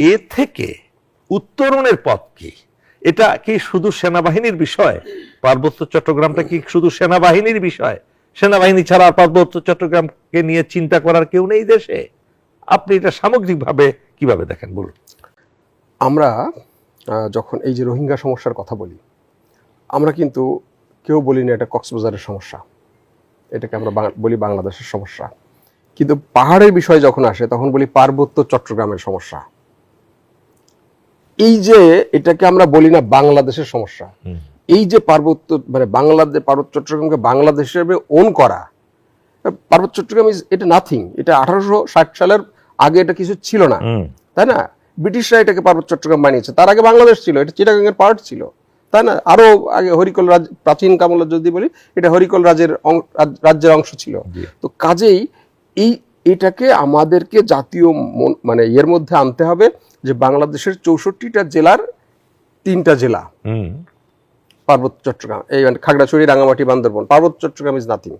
এ থেকে উত্তরণের পথ কি? এটা কি শুধু সেনাবাহিনীর বিষয়? পার্বত্য চট্টগ্রামটা কি শুধু সেনাবাহিনীর বিষয়? সেনাবাহিনী ছাড়া পার্বত্য চট্টগ্রামকে নিয়ে চিন্তা করার কেউ নেই দেশে? আপনি এটা সামগ্রিকভাবে কীভাবে দেখেন বলুন? আমরা যখন এই যে রোহিঙ্গা সমস্যার কথা বলি, আমরা কিন্তু কেউ বলি না এটা কক্সবাজারের সমস্যা। এটাকে আমরা বলি বাংলাদেশের সমস্যা। কিন্তু পাহাড়ের বিষয় যখন আসে, তখন বলি পার্বত্য চট্টগ্রামের সমস্যা। এই যে এটাকে আমরা বলি না বাংলাদেশের সমস্যা এই যে পার্বত্য মানে বাংলাদেশ পার্বত্য চট্টগ্রামকে বাংলাদেশ হিসেবে ওন করা পার্বত্য চট্টগ্রাম ইজ এটা নাথিং এটা আঠারোশো ষাট সালের আগে এটা কিছু ছিল না তাই না? ব্রিটিশরা এটাকে পার্বত্য চট্টগ্রাম বানিয়েছে তার আগে বাংলাদেশ ছিল এটা চিটাগাংয়ের পার্ট ছিল তাই না? আরও আগে হরিকল রাজ প্রাচীন কামলে যদি বলি এটা হরিকল রাজের রাজ্যের অংশ ছিল। তো কাজেই এই এটাকে আমাদেরকে জাতীয় মানে এর মধ্যে আনতে হবে যে বাংলাদেশের চৌষট্টিটা জেলার তিনটা জেলা। হুম। পার্বত্য চট্টগ্রাম এই মানে খাগড়াছড়ি রাঙামাটি বান্দরবন পার্বত্য চট্টগ্রাম ইজ নাথিং